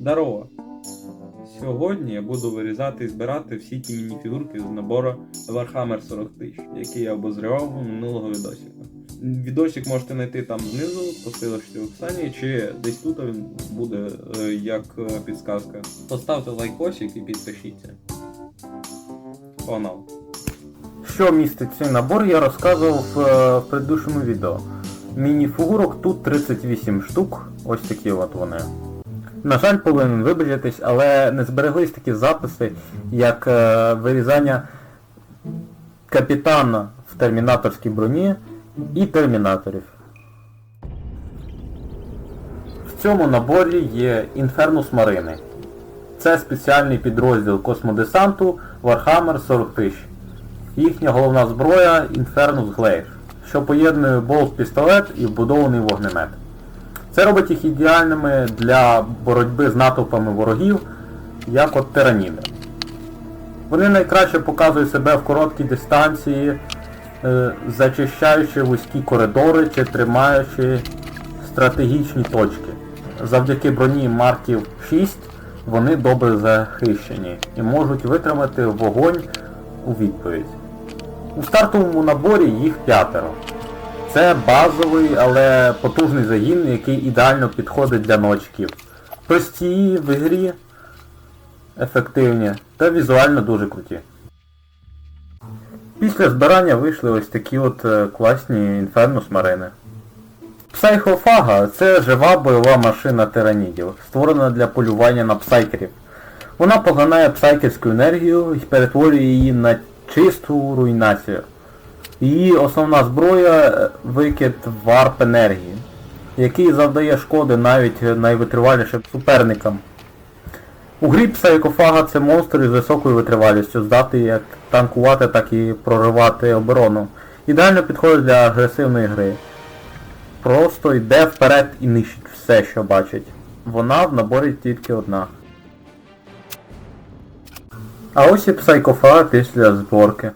Здорово! Сьогодні я буду вирізати і збирати всі ті мініфігурки з набору Warhammer 40 тисяч, який я обозрівав минулого відосика. Відосик можете знайти там знизу, по ссылочці в описанні, чи десь тут він буде е, як е, підсказка. Поставте лайкосик і підпишіться. Погнали! Що містить цей набор, я розказував е, в предыдущому відео. Міні-фігурок тут 38 штук, ось такі от вони. На жаль, повинен вибачитись, але не збереглись такі записи, як е, вирізання капітана в термінаторській броні і термінаторів. В цьому наборі є Інфернус Марини. Це спеціальний підрозділ космодесанту Warhammer 40 тисяч. Їхня головна зброя Infernus Glaive, що поєднує болт-пістолет і вбудований вогнемет. Це робить їх ідеальними для боротьби з натовпами ворогів, як от тираніди. Вони найкраще показують себе в короткій дистанції, е, зачищаючи вузькі коридори чи тримаючи стратегічні точки. Завдяки броні Марків 6 вони добре захищені і можуть витримати вогонь у відповідь. У стартовому наборі їх п'ятеро. Це базовий, але потужний загін, який ідеально підходить для новачків. Прості в ігрі, ефективні та візуально дуже круті. Після збирання вийшли ось такі от е, класні інфернус марини. Псайхофага це жива бойова машина тиранідів, створена для полювання на псайкерів. Вона поглинає псайкерську енергію і перетворює її на чисту руйнацію. Її основна зброя е, викид варп енергії, який завдає шкоди навіть найвитривалішим суперникам. У грі псайкофага це монстр із високою витривалістю, здатний як танкувати, так і проривати оборону. Ідеально підходить для агресивної гри. Просто йде вперед і нищить все, що бачить. Вона в наборі тільки одна. А ось і псайкофага після зборки.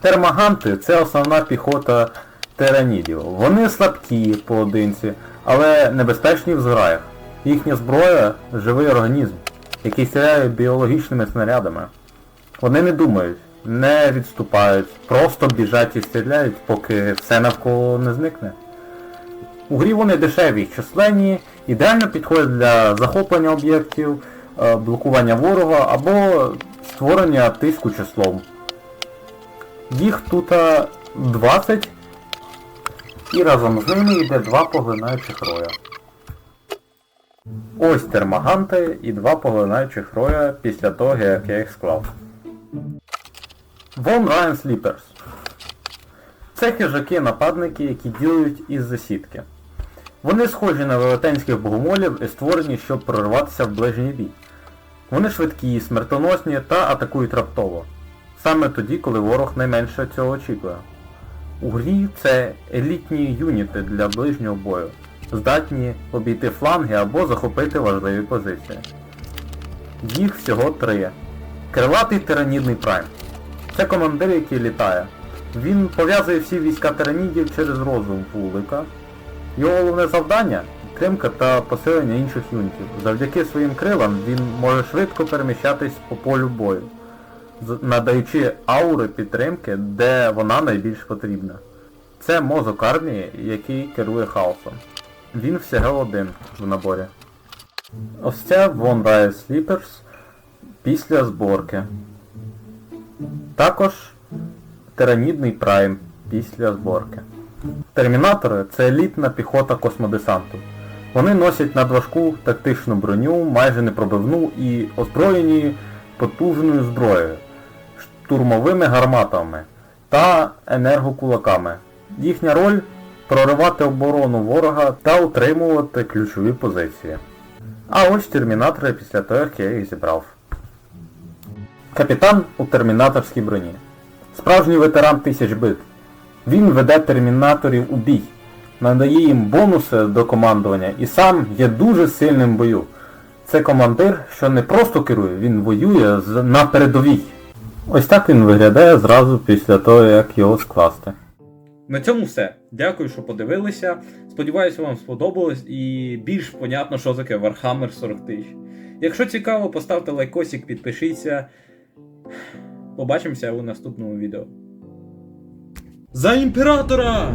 Термаганти це основна піхота тиранідів. Вони слабкі поодинці, але небезпечні в зграях. Їхня зброя живий організм, який стріляє біологічними снарядами. Вони не думають, не відступають, просто біжать і стріляють, поки все навколо не зникне. У грі вони дешеві, численні, ідеально підходять для захоплення об'єктів, е, блокування ворога або створення тиску числом. Їх тут е, 20 і разом з ними йде два поглинаючих роя. Ось термаганти і два поглинаючих роя після того, як я їх склав. Вон Ryan Sleepers. Це хижаки-нападники, які ділають із засідки. Вони схожі на велетенських богомолів і створені, щоб прорватися в ближній бій. Вони швидкі, смертоносні та атакують раптово. Саме тоді, коли ворог найменше цього очікує. У грі це елітні юніти для ближнього бою, здатні обійти фланги або захопити важливі позиції. Їх всього три. Крилатий тиранідний прайм. Це командир, який літає. Він пов'язує всі війська тиранідів через розум вулика. Його головне завдання підтримка та посилення інших юнітів. Завдяки своїм крилам він може швидко переміщатись по полю бою, надаючи аури підтримки, де вона найбільш потрібна. Це мозок армії, який керує хаосом. Він всього один в наборі. Ось це Von Riot Sleepers після зборки. Також тиранідний прайм після зборки. Термінатори це елітна піхота космодесанту. Вони носять надважку тактичну броню, майже непробивну і озброєні потужною зброєю, штурмовими гарматами та енергокулаками. Їхня роль проривати оборону ворога та утримувати ключові позиції. А ось термінатори після того, як я їх зібрав. Капітан у термінаторській броні. Справжній ветеран тисяч бит. Він веде термінаторів у бій, надає їм бонуси до командування і сам є дуже сильним в бою. Це командир, що не просто керує, він воює на передовій. Ось так він виглядає зразу після того, як його скласти. На цьому все. Дякую, що подивилися. Сподіваюся, вам сподобалось і більш понятно, що таке Warhammer 40 тисяч. Якщо цікаво, поставте лайкосик, підпишіться. Побачимося у наступному відео. За імператора!